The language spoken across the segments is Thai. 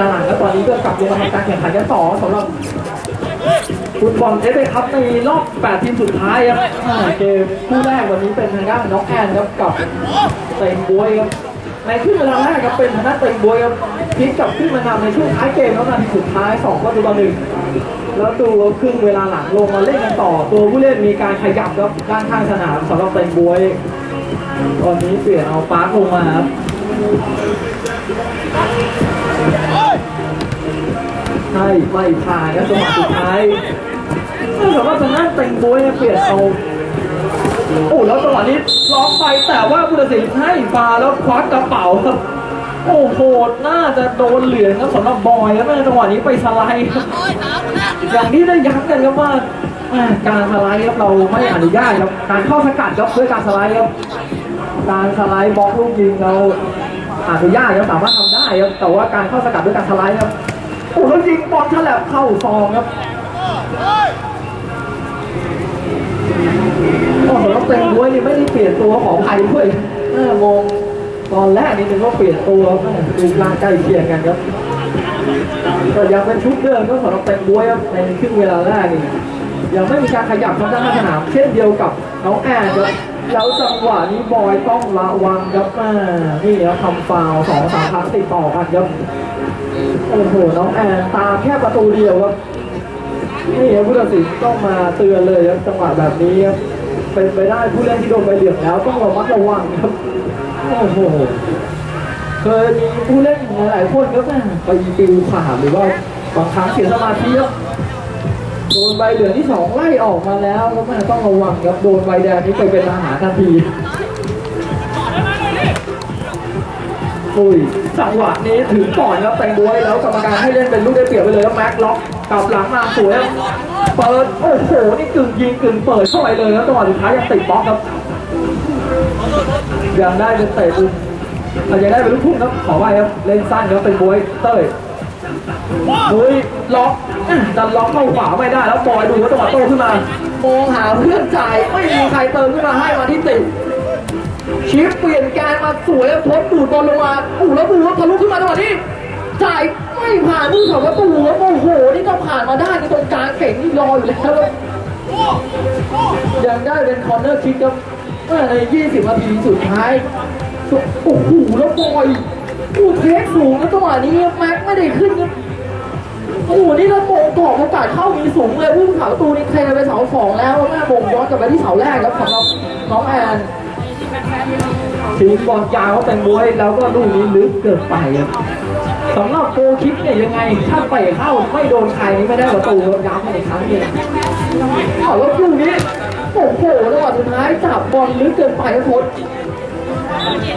ลาหลังแล้วตอนนี้ก็กลับลงมาทำการแข่งขันกันต่อสำหรับฟุตบอลเอฟเอคัพในรอบ 8 ทีมสุดท้ายครับอ่าเกมคู่แรกวันนี้เป็นทางด้านน้องแอนครับกับเต็งบวยครับในครึ่งเวลาแรกครับเป็นทางด้านเต็งบวยครับพลิกกลับขึ้นมานำในช่วงท้ายเกมแล้วนาทีสุดท้าย2ประตูต่อหนึ่งแล้วดูว่าครึ่งเวลาหลังลงมาเล่นกันต่อ ตัวผู้เล่นมีการขยับครับด้านข้างสนามสำหรับเต็งบวย ตอนนี้เปลี่ยนเอาปาร์คลงมาครับ ช่ไม่ผ่านครับจังหวะสุดท้ายแต่ว่าทางด้านเต็งบวยเนี่ยเปลี่ยนเอาโอ้แล้วจังหวะนี้ล็อกไปแต่ว่าผู้ตัดสินให้ฟาแล้วควักกระเป๋าครับโอ้โหน่าจะโดนเหลืองครับสำหรับบอยครับแม่จังหวะนี้ไปสไลด์อย่างที่ได้ย้ำกันครับว่าการสไลด์ครับเราไม่อนุญาตครับการเข้าสกัดครับด้วยการสไลด์ครับการสไลด์บล็อกลูกยิงเราอนุญาตครับสามารถทำได้ครับแต่ว่าการเข้าสกัดด้วยการสไลด์ครับ โอ้แล้วยิงบอลฉลับเข้าซองครับโอ้โหแล้วเต็งด้วยนี่ไม่ได้เปลี่ยนตัวขออภัยด้วยเออมองตอนแรกนี่นึกว่าเปลี่ยนตัวแม่ดูร่างใกล้เคียงกันครับก็ยังเป็นชุดเดิมก็สำหรับเต็งบวยครับในครึ่งเวลาแรกนี่ยังไม่มีการขยับทางด้านสนามเช่นเดียวกับน้องแอนครับแล้วจังหวะนี้บอยต้องระวังครับแม่นี่ครับทำฟาวสองสามครั้งติดต่อกันครับ โอ้โหน้องแอนตาแค่ประตูเดียวครับนี่ครับผู้ตัดสินต้องมาเตือนเลยครับจังหวะแบบนี้ครับเป็นไปได้ผู้เล่นที่โดนใบเหลืองแล้วต้องระมัดระวังครับโอ้โหเคยมีผู้เล่นหลายคนครับแม่ไปปิวขาหรือว่าบางครั้งเสียสมาธิครับโดนใบเหลืองที่สองไล่ออกมาแล้วครับแม่ต้องระวังครับโดนใบแดงนี้ไปเป็นอาหารทันที อุ้ยจังหวะนี้ถึงก่อนครับแตงบวยแล้วกรรมการให้เล่นเป็นลูกได้เปรียบไปเลยครับแม็กล็อกกลับหลังมาสวยครับเปิดโอ้โหนี่กึ่งยิงกึ่งเปิดเข้าไปเลยครับจังหวะสุดท้ายยังติดบล็อกครับยังได้เป็นเตะมุมอาจจะได้เป็นลูกทุ่งครับขอไว้ครับเล่นสั้นครับเป็นบวยเต้ยบุยล็อกดันล็อกเข้าขวาไม่ได้แล้วบอยดูว่าจังหวะโตขึ้นมามองหาเพื่อนจ่ายไม่มีใครเติมขึ้นมาให้มาที่ติด ชิปเปลี่ยนแกนมาสวยแล้วทดูดบอลลงมาอู้แล้วดูทะลุขึ้นมาจังหวะนี้จ่ายไม่ผ่านผู้สาวประตูโอ้โหนี่ต้องผ่านมาได้ในตรงกลางเข่งนี่รออยู่แล้วยังได้เป็นคอร์เนอร์คิกครับเมื่อใน 20 นาทีสุดท้ายโอ้โหแล้วบอยอู้เทคสูงแล้วจังหวะนี้แม็กไม่ได้ขึ้นครับโอ้โหนี่เราโมงกรอบโอกาสเข้ามีสูงเลยผู้สาวประตูนี่เทไปเสาสองแล้วแม่โมงย้อนกลับไปที่เสาแรกครับสำหรับน้องแอน ทีมบอลยาวเขาเป็นมวยแล้วก็ลูกนี้ลึกเกินไปครับสำหรับโกคิกเนี่ยยังไง ถ้าเตะเข้าไม่โดนใครนี่ไม่ได้ประตูรับย้ำมาอีกครั้งนึงเอาแล้วลูกนี้โอ้โหจังหวะสุดท้ายจับบอลลึกเกินไปครับโค้ช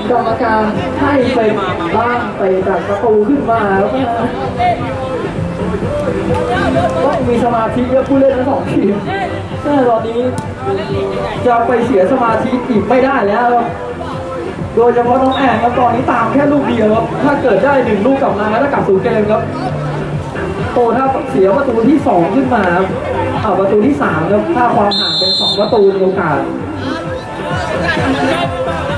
กรรมการให้เป็นล่างไปจากประตูขึ้นมาแล้วก็ต้องมีสมาธิเยอะผู้เล่นทั้งสองทีมแต่ตอนนี้จะไปเสียสมาธิอีกไม่ได้แล้ว โดยเฉพาะน้องแอนครับตอนนี้ตามแค่ลูกเดียวครับถ้าเกิดได้หนึ่งลูกกลับมาแล้วกลับสู่เกมครับโอ้ถ้าเสียประตูที่สองขึ้นมาครับเอาประตูที่สามครับถ้าความห่างเป็นสองประตูมีโอกาส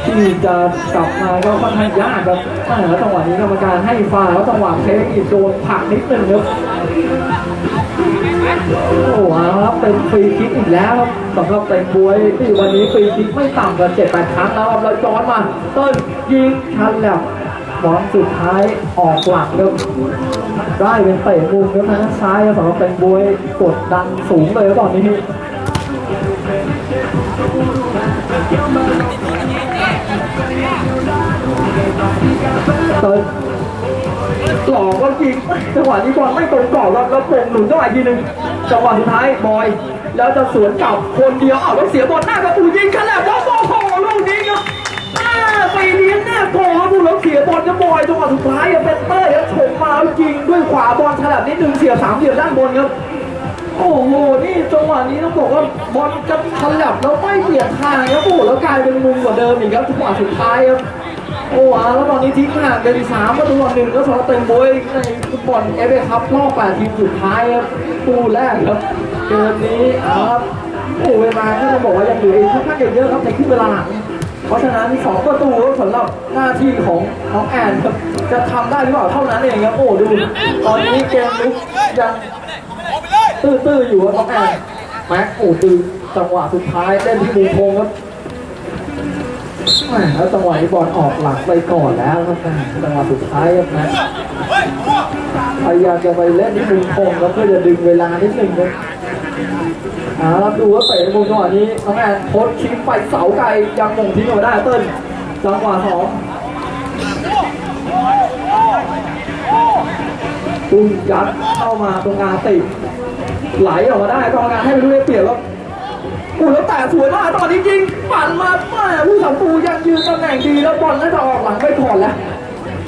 ที่จะกลับมาก็ค่อนข้างยากครับอ่าแล้วจังหวะนี้กรรมการให้ฟาวแล้วจังหวะเทคอีกโดนผักนิดนึงครับ โอ้โหครับเป็นฟรีคิกอีกแล้วครับสำหรับเต็งบวยที่วันนี้ฟรีคิกไม่ต่ำกว่าเจ็ดแปดครั้งแล้วครับแล้วย้อนมาต้นยิงทันแล้วบอลสุดท้ายออกหลังครับได้เป็นเตะมุมครับทางด้านซ้ายสำหรับเต็งบวยกดดันสูงเลยครับตอนนี้เติ หลอกก็จริงจังหวะนี้บอลไม่ตรงกรอบแล้วแล้วโป่งหนุนจังหวะอีกทีหนึ่งจังหวะสุดท้ายบอย แล้วจะสวนกลับคนเดียวอ้าวแล้วเสียบอลหน้าประตูยิงขนาดว่าโอ้โหลูกนี้ครับอ่าไปเลี้ยงหน้าโกครับดูแล้วเสียบอลจะบอยจังหวะสุดท้ายอะเป็นเต้ยแล้วฉกมาแล้วยิงด้วยขวาบอลฉลับนิดนึงเสียสามเหลี่ยมด้านบนครับโอ้โห นี่จังหวะนี้ต้องบอกว่าบอลจะฉลับแล้วไม่เบียดทางครับโอ้โหแล้วกลายเป็นมุมกว่าเดิมอีกครับจังหวะสุดท้ายครับ โอ้อาแล้วตอนนี้ทิ้งห่างเป็นสามประตูต่อหนึ่งก็สำหรับเต็มโบยในฟุตบอลเอฟเอคัพรอบแปดทีมสุดท้ายครับคู่แรกครับเกมนี้เอาครับโอ้เวลาก็จะบอกว่ายังเหลืออีกค่อนข้างจะเยอะครับในครึ่งเวลาหลังราะฉะนั้นสองประตูสำหรับหน้าที่ของน้องแอนครับจะทำได้หรือเปล่าเท่านั้นเองครับโอ้ดูตอนนี้เกมลุกยังตื้อๆอยู่ครับน้องแอนแม็กโอ้ตื้อจังหวะสุดท้ายเล่นที่มุมโค้งครับ แล้วจังหวะนี้บอลออกหลังไปก่อนแล้วครับจังหวะสุดท้ายครับพยายามจะไปเล่นที่มุมคงครับเพื่อจะดึงเวลานิดหนึ่งครับอ่ารับดูว่าเตะมุมจังหวะนี้น้องแอนโพสต์ชิงไปเสาไกลยังมงทิ้งเอาไว้ได้เติ้ลจังหวะสองตุ้มยัดเข้ามาตรงกลางติดไหลออกมาได้กรรมการให้ไปดูได้เปรียบแล้ว อู้แล้วแต่สวยมากตอนนี้ยิงปั่นมาแม่ผู้สัมปูยังยืนตำแหน่งดีแล้วบอลน่าจะออกหลังไปก่อนแล้ว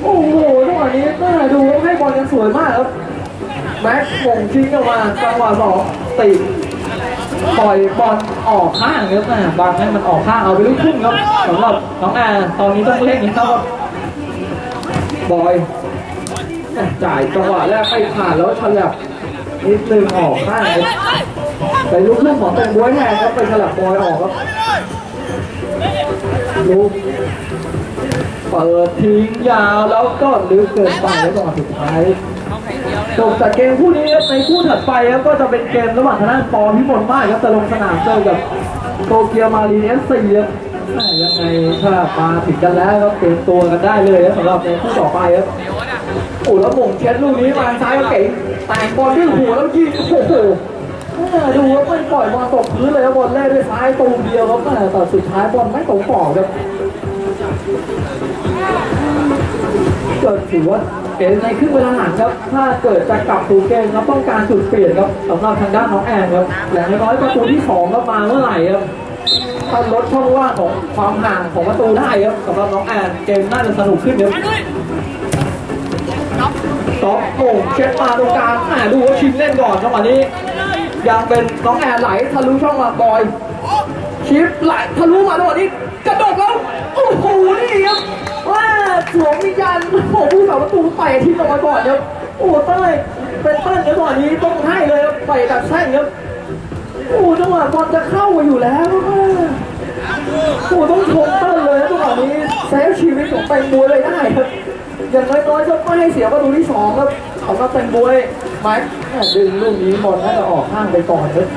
โอ้โหจังหวะนี้แม่ดูให้บอลยังสวยมากครับแม็กซ์มงทิ้งออกมาจังหวะสองติดปล่อยบอลออกข้างครับนะบางให้มันออกข้างเอาไปลูกทุ่งครับสำหรับน้องแอร์ตอนนี้ต้องเล่นนะครับบอยจ่ายจังหวะแรกไม่ผ่านแล้วฉลับนิดนึงออกข้างครับ ไปลูกทุ่งของเป็นบวยแทนครับไปฉลับบอยออกครับลูกเปิดทิ้งยาวแล้วก็ลึกเกินไปแล้วจังหวะสุดท้ายจบจากเกมคู่นี้ครับในคู่ถัดไปครับก็จะเป็นเกมระหว่างทางด้านปอพิมลมากครับจะลงสนามเจอกับโตเกียวมารีเอสซีครับยังไงถ้ามาถึงกันแล้วครับเตรียมตัวกันได้เลยสำหรับในคู่ต่อไปครับโอ้แล้วหม่งเช็ดลูกนี้มาซ้ายก็เก่งแต่งบอลด้วยหัวแล้วยิงโอ้โห ดูว่าไม่ปล่อยบอลตกพื้นเลยครับบอลแรกด้วยซ้ายตูมเดียวครับแม่แต่สุดท้ายบอลไม่ตรงปอกครับก็ถือว่าเกมในครึ่งเวลาหลังครับ ถ้าเกิดจะกลับสู่เกมครับต้องการจุดเปลี่ยนครับสำหรับทางด้านน้องแอนครับอย่างน้อยๆประตูที่สองก็มาเมื่อไหร่ครับถ้าลดช่องว่างของความห่างของประตูได้ครับสำหรับน้องแอนเกมน่าจะสนุกขึ้นครับต๊อกโป่งเช็ดมาตรงกลางอ่าดูว่าชิงเล่นก่อนจังหวะนี้ ยังเป็นน้องแอนไหลทะลุช่องมาบอย ชิปไหลทะลุมาจังหวนี้กระโดดแล้ว โอ้โห นี่ครับว่าสวมวิญญาณโอ้โหผู้สาวประตูเตะทิ้งออกมาก่อนครับโอ้เต้ยเป็นเต้นในจังหวะนี้ต้องให้เลยครับเตะดักแท่งครับโอ้จังหวะบอลจะเข้ามาอยู่แล้วครับโอ้ต้องชมเต้นเลยจังหวะนี้เซฟชีวิตของแตงบัวเลยได้ครับอย่างน้อยๆก็ไม่ให้เสียประตูที่สองครับสำหรับแตงบัว ไม้ดึงลูกนี้บอลน่าจะออกข้างไปก่อนครับ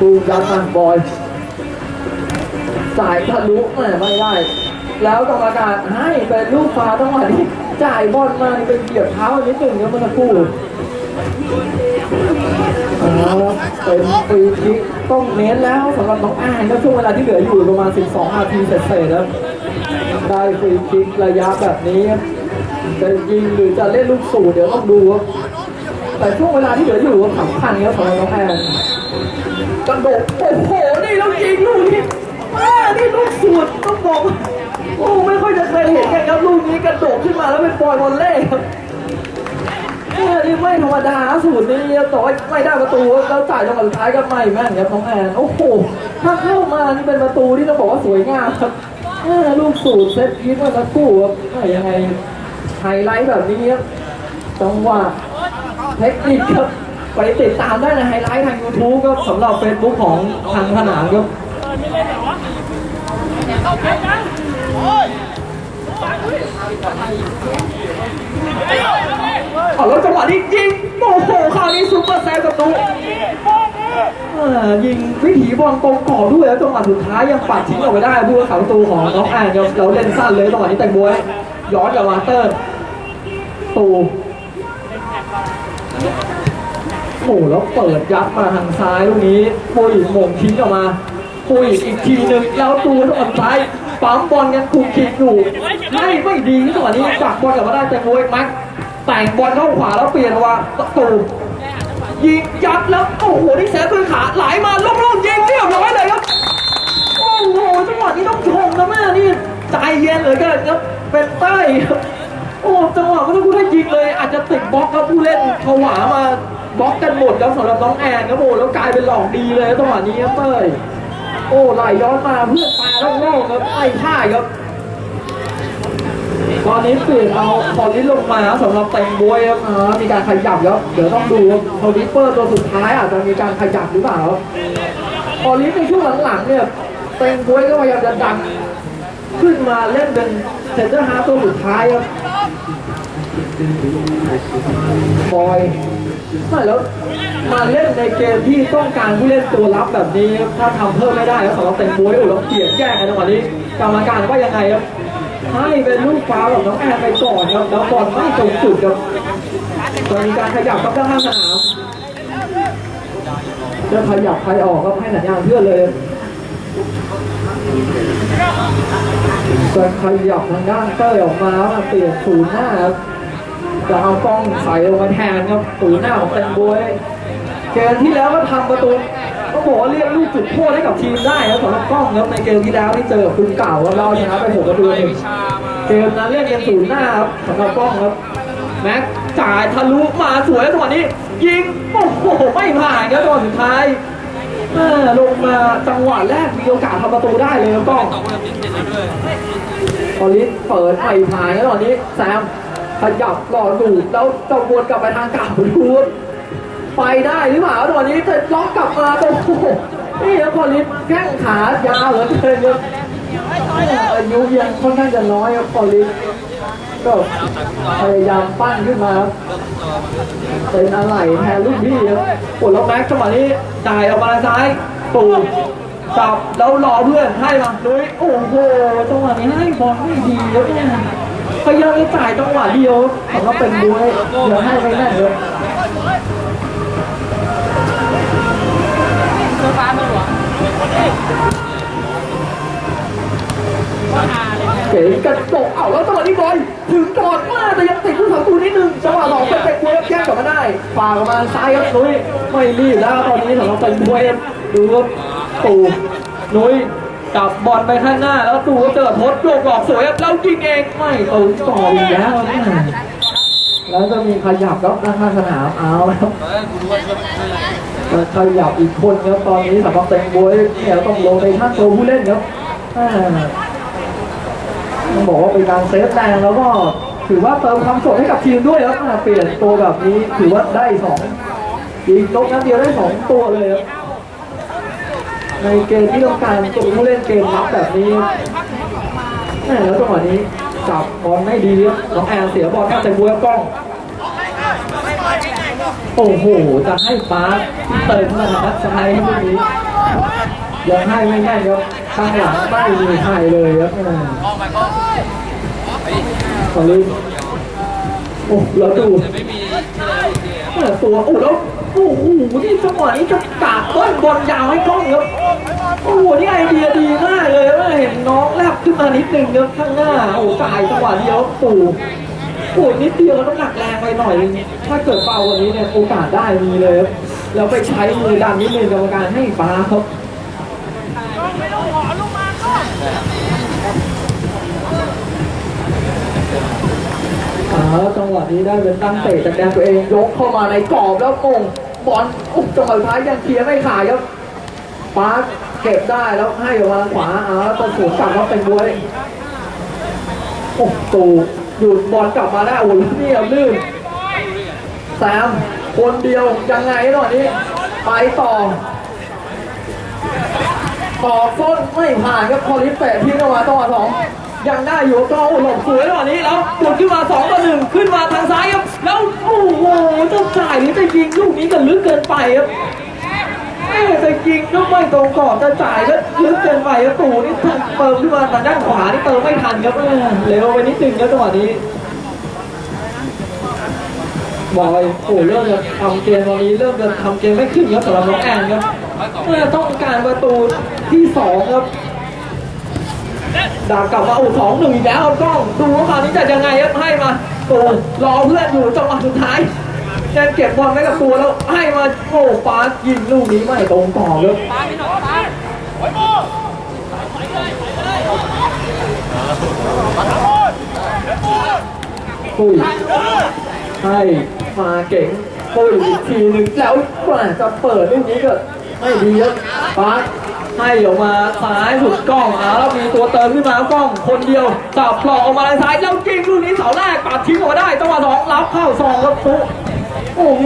ดูยันมันบอยจ่ายทะลุแม่ไม่ได้ แล้วกรรมการให้เป็นลูกฟ้าต้องมาที่จ่ายบอลมาเป็นเหยียบเท้าอันิดหนึ่งเมื่อสักครู่เอาเป็นฟรีคิกต้องเน้นแล้วสำหรับน้องอ้ายก็ช่วงเวลาที่เหลืออยู่ประมาณ 12 นาทีเศษๆแล้วได้ฟรีคิกระยะแบบนี้ จะยิงหรือจะเล่นลูกสูตรเดี๋ยวต้องดูครับแต่ช่วงเวลาที่เหลืออยู่สำคัญครับสำหรับน้องแอนกระโดดโอ้โหนี่เรายิงลูกนี้อ่านี่ลูกสูตรต้องบอกว่าโอ้ไม่ค่อยจะเคยเห็นกันครับลูกนี้กระโดดขึ้นมาแล้วเป็นบอลวอลเล่ครับนี่ไม่ธรรมดาสูตรนี้ต่อให้ไม่ได้ประตูแล้วจ่ายจังหวะสุดท้ายก็ไม่แม่นครับน้องแอนโอ้โหถ้าเข้ามานี่เป็นประตูที่ต้องบอกว่าสวยงามครับลูกสูตรเซตพีทเมื่อสักครู่ครับยังไง ไฮไลท์แบบนี้ครับจังหวะเทคนิคครับไปติดตามได้ในไฮไลท์ทาง YouTube ครับสำหรับ Facebook ของทางสนามครับเอาแล้วจังหวะนี้ยิงโอ้โหคราวนี้ซุปเปอร์แซฟกับนุเออยิงวิถีบอลตรงก่อด้วยแล้วจังหวะสุดท้ายยังปัดทิ้งออกไปได้ผู้รักษาประตูของน้องแอนเราเล่นสั้นเลยจังหวะนี้แต่งบวย ย้อนกับมาเตอร์ ตูโอ้โหแล้วเปิดยัดมาทางซ้ายลูกนี้ ปุ้ยหม่งทิ้งออกมา ปุ้ยอีกทีหนึ่งแล้วตูนออนซ้ายปั๊มบอลกันคุกคิกอยู่ให้ไม่ดีจังหวะนี้จับบอลกลับมาได้แต่โวยมักแต่งบอลเข้าขวาแล้วเปลี่ยนว่าตูยิงยัดแล้วโอ้โหนี่แสบด้วยขาไหลมาลูกๆยิงเรียบร้อยเลยครับโอ้โหจังหวะนี้ต้องชมนะแม่นี่ใจเย็นเหลือเกินครับ เป็นใต้ โอ้จังหวะไม่ต้องพูดให้ยิงเลย อาจจะติดบล็อกครับผู้เล่นผวามาบล็อกกันหมดครับสำหรับน้องแอนครับโอ้แล้วกลายเป็นหลอกดีเลยจังหวะนี้ครับเต้ยโอ้ไหลย้อนมาเพื่อนปาโล่งๆครับไอ้ท่าครับตอนนี้เปลี่ยนเอาพอลิสลงมาสำหรับเต็งบวยครับมีการขยับครับเดี๋ยวต้องดูคอลิสเปอร์ตัวสุดท้ายอาจจะมีการขยับหรือเปล่าครับพอลิสในช่วงหลังๆเนี่ยเต็งบวยก็พยายามจะดัน ขึ้นมาเล่นเป็นเซนเตอร์ฮาตัวสุดท้ายครับบอยไม่แล้วมาเล่นในเกมที่ต้องการผู้เล่นตัวรับแบบนี้ครับถ้าทำเพิ่มไม่ได้ครับสำหรับเต็งบวยโอ้แล้วเปลี่ยนแย่งกันจังหวะนี้กรรมการว่ายังไงครับให้เป็นลูกฟ้าวล์ของน้องแอนไปก่อนครับแล้วบอลไม่ตรงจุดครับจะมีการขยับครับด้านข้าสนามจะขยับใครออกก็ให้สัญญาณเพื่อนเลย จะขยับทางด้านเต้ยออกมาเปลี่ยนศูนย์หน้าครับจะเอากล้องใส่ลงมาแทนครับศูนย์หน้าของเต็นบวยเกมที่แล้วก็ทำประตูก็บอกว่าเรียกลูกจุดโทษให้กับทีมได้ครับสำหรับกล้องครับในเกมที่แล้วที่เจอกับคุณเก่าครับเราชนะไปหกประตูเองเกมนั้นเรียกเป็นศูนย์หน้าครับสำหรับกล้องครับแม็กจ่ายทะลุมาสวยแล้วจังหวะนี้ ยิงโอ้โหไม่ผ่านครับจังหวะสุดท้าย ลงมาจังหวะแรกมีโอกาสทำประตูได้เลยครับกล้องอลิสเปิดไม่ผ่านแล้วตอนนี้แซมขยับหล่อดูดแล้วจะวนกลับไปทางเก่าดูดไปได้หรือเปล่าตอนนี้จะล็อกกลับมาโอ้โหนี่ครับพอลิสแข้งขายาวเหลือเกินครับอายุยังค่อนข้างจะน้อยครับพอลิส ก็พยายามปั้นขึ้นมาครับเป็นอะไรแทนลูกพี่ครับโอ้แล้วแม็กซ์จังหวะนี้จ่ายออกมาซ้ายตูจับแล้วรอเพื่อนให้มาลุยโอ้โหจังหวะนี้ให้บอลไม่ดีแล้วเนี่ยพยายามจะจ่ายจังหวะเดียวแต่ว่าเป็นบวยเดี๋ยวให้ไม่แน่เลยฟ้ามือหลวง เก๋กระจกเอ้าแล้วจังหวะนี้บอลถึงกอนมากแต่ยังติดผู้สาประตูนิดนึงจังหวะสองเป็นเป็นบวยแย่งกลับมาได้ฝากออกมาซ้ายครับลุยไม่รีบแล้วตอนนี้สำหรับเป็นบวยดูครับตูนุ้ยจับบอลไปข้างหน้า แล้วตูก็เจอทดโยกหลอกสวยครับแล้วยิงเองไม่ตูต่ออีกแล้วแล้วจะมีขยับครับหน้าข้างสนามเอาแล้วขยับอีกคนครับตอนนี้สำหรับเต็งบวยเนี่ยต้องลงในท่านตัวผู้เล่นครับ ต้องบอกว่าเป็นการเซฟแรงแล้วก็ถือว่าเติมความสดให้กับทีมด้วยครับอ่าเปลี่ยนตัวแบบนี้ถือว่าได้สองยิงตกนั้นเดียวได้สองตัวเลยครับในเกมที่ต้องการตัวผู้เล่นเกมรับแบบนี้แม่แล้วจังหวะนี้จับบอลไม่ดีครับน้องแอนเสียบอลแค่แต่บัวกล้อง โอ้โห จะให้ฟ้าเติมมาทางด้านซ้ายครับลูกนี้ยังให้ไม่ได้ครับ ข้างหลังไม่มีใครเลยครับอ่าอกไปก็ตอนนี้โอ้แล้วดูไม่มีที่ไหนโอเปิดตัวโอ้แล้วโอ้โหนี่จังหวะนี้จะกาดต้นบอลยาวให้กล้องครับโอ้โหนี่ไอเดียดีมากเลยเห็นน้องแลบขึ้นมานิดนึงครับข้างหน้าโอ้จ่ายจังหวะเดียวปู่โอ้นิดเดียวแล้วน้ำหนักแรงไปหน่อยนึงถ้าเกิดเบากว่านี้เนี่ยโอกาสได้มีเลยครับแล้วไปใช้มือดันนิดนึงกรรมการให้ฟ้าครับ แล้วจังหวะนี้ได้เป็นตั้งเตะจากแดนตัวเองยกเข้ามาในกรอบแล้วมงบอลอุ๊บจังหวะสุดท้ายยังเคลียร์ไม่ขาดครับปาร์คเก็บได้แล้วให้ออกมาขวาเอาแล้วตัวสวนกลับแล้วเป็นบวยโอ้ตูหยุดบอลกลับมาได้โอ้โหนี่ครับลื่นแซมคนเดียวยังไงหน่อยนี้ไปต่อต่อส้นไม่ผ่านครับพอลิสเตะทิ้งออกมาต่อสอง ยังได้อยู่ก็โอ้หลบสวยแล้ววันนี้แล้วปุดขึ้นมา2ต่อหนึ่งขึ้นมาทางซ้ายครับ แล้วโอ้โหจะจ่ายหรือจะยิงลูกนี้ก็ลึกเกินไปครับเอ้จะยิงก็ไม่ตรงกรอบจะจ่ายก็ลึกเกินไปครับตู่นี่เติมขึ้นมาทางด้านขวานี่เติมไม่ทันครับเร็วไปนิดนึงครับจังหวะนี้บอยโอ้เริ่มจะทำเกมตอนนี้เริ่มจะทำเกมไม่ขึ้นครับสำหรับน้องแอนครับเมื่อต้องการประตูที่สองครับ ดากกลับมาโอ้สองหนึ่งอีกแล้วกล้องดูว่าคราวนี้จะยังไงครับให้มาโอ้รอเพื่อนอยู่จังหวะสุดท้ายยังเก็บบอลไว้กับตัวแล้วให้มาโอ้ฟาสยิงลูกนี้ไม่ตรงต่อครับฟ้าพี่หน่อยฟ้าโอ้ยโมปุ้ยให้มาเก่งปุ้ยอีกทีหนึ่งแล้วกว่าจะเปิดลูกนี้ก็ไม่ดีครับฟาส ให้ออกมาซ้ายสุดกล้องอ่าแล้วมีตัวเติมขึ้นมากล้องคนเดียวจับหลอกออกมาทางซ้ายแล้วยิงลูกนี้เสาแรกปัดทิ้งออกมาได้จังหวะสองรับเข้าสองครับปุ๊โอ้โห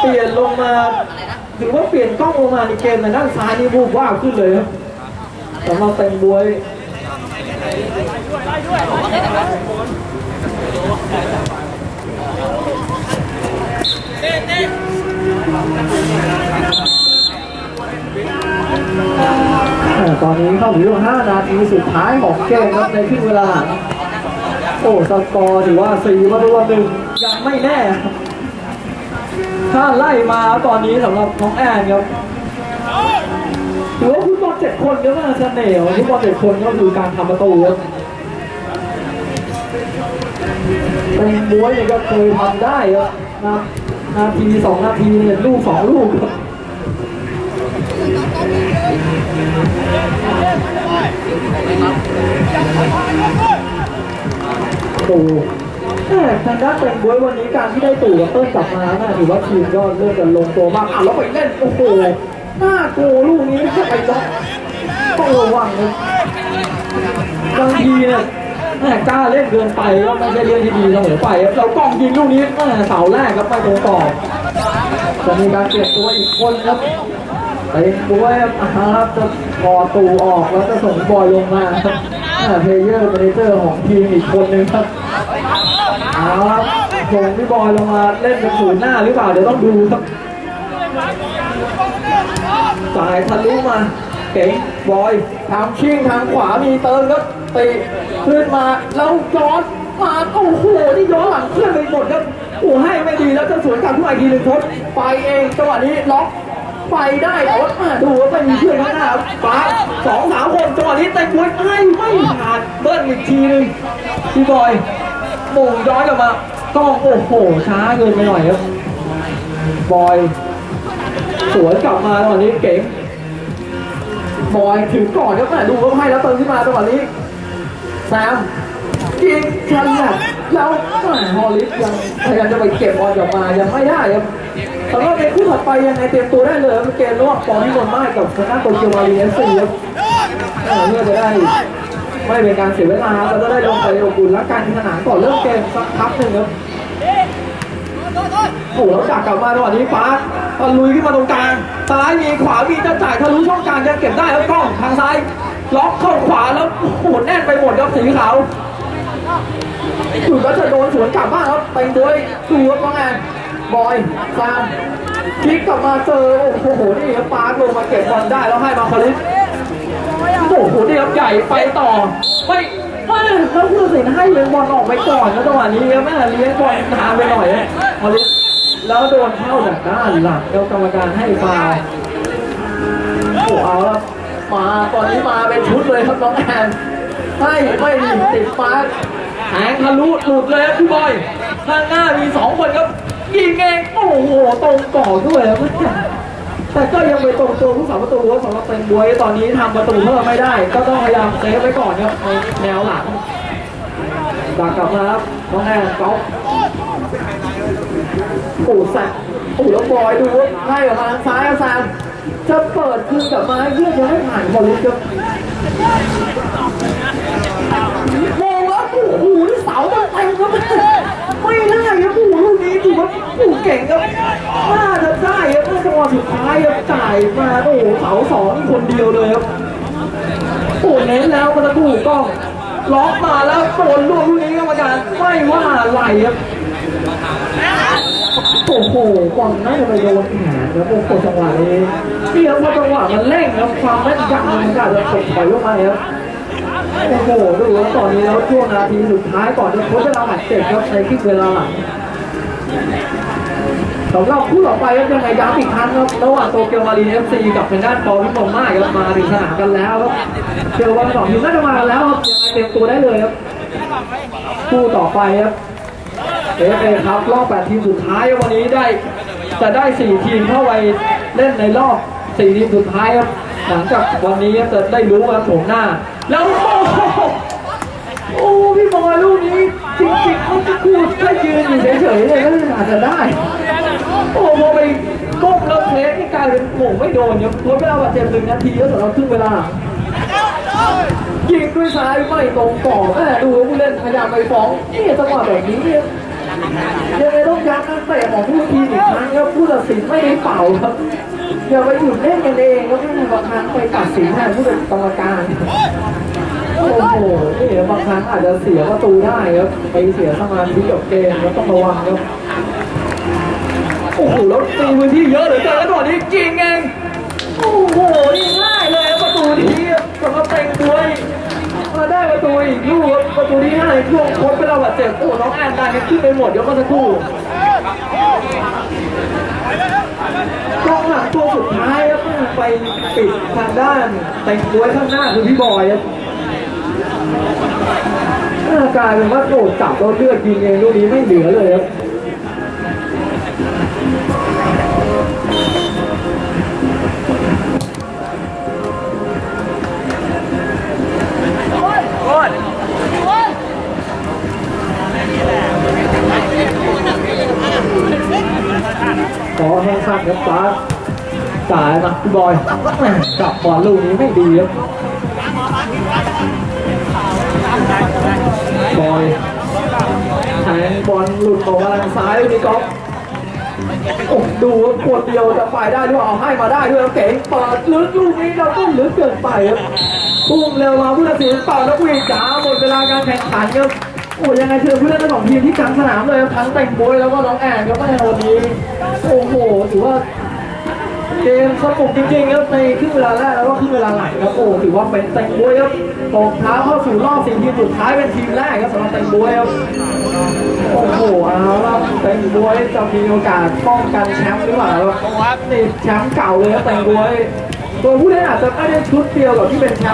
เปลี่ยนลงมาถือว่าเปลี่ยนกล้องลงมาในเกมในด้านซ้ายนี่วูบว่าขึ้นเลยครับสำหรับเต็งบวยอ่า ตอนนี้เข้าถึง5นาทีสุดท้ายของเกมครับในครึ่งเวลา โอ้สกอร์ถือว่า4ประตูต่อหนึ่งยังไม่แน่ ถ้าไล่มาตอนนี้สำหรับน้องแอนครับถือว่าฟุตบอลเจ็ดคนก็น่าเสน่ห์ของฟุตบอลเจ็ดคนก็คือการทำประตูครับเป็นม้วยเนี่ยก็เคยทำได้ครับนะนาทีสองนาทีเนี่ยลูกสองลูกครับ ตูแม่ทางด้านเป็นบวยวันนี้การที่ได้ตู่กับเติ้ลกลับมาน่าถือว่าทีมยอดเลือกกันลงตัวมากอะแล้วไปเล่นโอ้โหหน้าโกลูกนี้ไม่ใช่ไปล็อกต้องระวังนะบางทีเนี่ยแม่กล้าเล่นเกินไปก็ไม่ใช่เรื่องที่ดีเสมอไปเรากล้องยิงลูกนี้แม่เสาแรกครับไม่ตรงต่อจะมีการเปลี่ยนตัวอีกคนครับ เป็นบวยครับอ่าครับจะพอตูออกแล้วจะส่งบอลลงมาครับเพลเยอร์เมนเจอร์ของทีมอีกคนนึงครับเอาครับส่งพี่บอยลงมาเล่นเป็นศูนย์หน้าหรือเปล่าเดี๋ยวต้องดูครับจ่ายทะลุมาเก๋งบอยทางชิงทางขวามีเติมครับตีขึ้นมาแล้วย้อนมาโอ้โหนี่ย้อนหลังเคลื่อนไปหมดครับโอ้ให้ไม่ดีแล้วจะสวนกลับขึ้นมาอีกทีหนึ่งทดไปเองจังหวะนี้ล็อก ไปได้ทดมาดูว่าไม่มีเพื่อนข้างหน้าครับฟ้าสองสามคนจังหวะนี้เตะบวยให้ไม่ผ่านเบิ้ลอีกทีหนึ่งพี่บอยมงย้อนกลับมากล้องโอ้โหช้าเกินไปหน่อยครับบอยสวนกลับมาตอนนี้เก๋งบอยถึงก่อนครับแม่ดูว่าให้แล้วเติมขึ้นมาจังหวะนี้แซมยิงชันแหละแล้วแม่ฮอลลิสยังพยายามจะไปเก็บบอลกลับมายังไม่ได้ครับ แต่ว่าในคู่ถัดไปยังไงเตรียมตัวได้เลยครับเกมระหว่างปอที่คนมากกับทางด้านโตเกียวมารีเอสซีครับเออเพื่อจะได้ไม่เป็นการเสียเวลาครับเราจะได้ลงไปอบอุ่นและการขนานก่อนเริ่มเกมสักพักหนึ่งครับโอ้โหแล้วดักกลับมาจังหวะนี้ฟ้าตอนลุยขึ้นมาตรงกลางซ้ายมีขวามีจะจ่ายทะลุช่องกลางยังเก็บได้แล้วกล้องทางซ้ายล็อกเข้าขวาแล้วโอ้โหแน่นไปหมดครับสีขาวถูกแล้วจะโดนสวนกลับบ้างครับเป็นด้วยดูครับว่าไง บอยซามพลิกกลับมาเจอโอ้โหนี่ครับปาร์คลงมาเก็บบอลได้แล้วให้มาคอลิสโอ้โหนี่ครับใหญ่ไปต่อไม่ไม่แล้วผู้ตัดสินให้เลี้ยงบอลออกไปก่อนนะจังหวะนี้ครับแม่เลี้ยงบอลนานไปหน่อยนะพอลิแล้วโดนเข้าจากด้านหลังแล้วกรรมการให้ฟาวโอ้เอาล้วมาตอนนี้มาเป็นชุดเลยครับน้องแอนให้ไม่ติดฟ้าแทงทะลุหลุดเลยครับพี่บอยข้างหน้ามีสองคนครับ ยิงเองโอ้โหตรงก่อด้วยครับแต่ก็ยังไปตรงตัวผู้สาประตูว่าสำหรับเป็นบวยตอนนี้ทำประตูเพิ่มไม่ได้ ก็ต้องพยายามเซฟไว้ก่อนครับในแนวหลังดักกลับมาครับน้องแอนก๊อฟโอ้แซงโอ้แล้วบอยดูว่าไล่ออกมาทางซ้ายครับแซมจะเปิดคืนกลับมาเพื่อจะให้ผ่านบอลลุกครับมองแล้วโอ้โหนี่เสามันเต็มครับไม่ได้ครับโอ้โหลูว่าโอ้เก่งครับน่าจะได้ครับจังหวะสุดท้ายครับจ่ายมาโอ้โหเสาสองคนเดียวเลยครับโอ้เน้นแล้วมันจะถูกกล้องล็อกมาแล้วโดนลูกลูกนี้กรรมการไม่ว่าอะไรครับโอ้โหบอลน่าจะไปโดนแขนครับโอ้โหจังหวะนี้นี่ครับพอจังหวะมันเร่งครับความแม่นยำมันก็อาจจะตกถอยลงมาครับโอ้โหดูแล้วตอนนี้แล้วช่วงนาทีสุดท้ายก่อนจะโค้ชจะเราหัดเจ็บครับในครึ่งเวลาหลัง สำหรับคู่ต่อไปก็ยังไงย้ำอีกครั้งครับระหว่างโตเกียวมารีนเอฟซีกับทางด้านปอวิมลมากครับมาถึงสนามกันแล้วครับเชื่อว่าสองทีมน่าจะมากันแล้วครับยังไงเตรียมตัวได้เลยครับคู่ต่อไปครับเอฟเอครับรอบแปดทีมสุดท้ายวันนี้ได้จะได้สี่ทีมเข้าไปเล่นในรอบสี่ทีมสุดท้ายครับหลังจากวันนี้จะได้รู้ครับผมหน้า แล้วโอ้โหพี่บอยลูกนี้ จริงๆเขาจะพูดแค่ยืนอยู่เฉยๆเนี่ยก็อาจจะได้ โอ้พอไปก้มแล้วเทคให้กลายเป็นโหม่งไม่โดนครับทดเวลาบาดเจ็บหนึ่งนาทีแล้วสำหรับครึ่งเวลายิงด้วยซ้ายไม่ตรงต่อแม่ดูผู้เล่นพยายามไปฟ้องนี่จังหวะแบบนี้เนี่ยยังไงต้องยัดนักเตะของผู้ทีมอีกครั้งครับผู้ตัดสินไม่ได้เป่าครับอย่าไปหยุดเล่นกันเองครับไม่บางครั้งไปตัดสินแทนผู้ตัดกรรมการ โอ้โหนี่บางครั้งอาจจะเสียประตูได้ครับไปเสียสมาธิกับเกมแล้วต้องระวังครับโอ้โหแล้วตีพื้นที่เยอะเหลือเกินแล้วตอนนี้จริงเองโอ้โหนี่ง่ายเลยประตูนี้สำหรับเต็งด้วยมาได้ประตูอีกลูกประตูที่ห้าในช่วงโค้ชเป็นเราบาดเจ็บโอ้น้องแอนดันกันขึ้นไปหมดเดี๋ยวก็สักครู่กองหลังตัวสุดท้ายครับไปปิดทางด้านแต่งตัวข้างหน้าคือพี่บอยครับ เออกลายเป็นว่าโดดจับแล้วเลือดยิงเองลูกนี้ไม่เหลือเลยครับขอให้สั้นครับฟ้าสายมาพี่บอยจับบอลลูกนี้ไม่ดีครับ อยแทงบอลหลุดออกมาทางซ้ายลูกนี้ก๊อฟโอ้ดูครับขวดเดียวจะไปได้ด้วยเอาให้มาได้ด้วยแล้วเก๋งเปิดลึกลูกนี้เราก็ลึกเกินไปครับพุ่งเร็วมาผู้ตัดสินเป่าแล้ววิ่งจ๋าหมดเวลาการแข่งขันครับโอ้ยังไงเชิญผู้เล่นทั้งสองทีมที่กลางสนามเลยทั้งแต่งโบยแล้วก็น้องแอนครับแม่วันนี้โอ้โหถือว่าเกมสนุกจริงๆครับในครึ่งเวลาแรกแล้วก็ครึ่งเวลาหลังครับโอ้ถือว่าเป็นแต่งบยครับ ตกเท้าเข้าสู่รอบสี่ทีมสุดท้ายเป็นทีมแรกครับสำหรับแตงบวยครับ โอ้โหเอาละแตงบวยจะมีโอกาสป้องกันแชมป์หรือเปล่าครับนี่แชมป์เก่าเลยครับแตงบวย ตัวผู้เล่นอาจจะไม่ได้ชุดเดียวกับที่เป็นแชมป์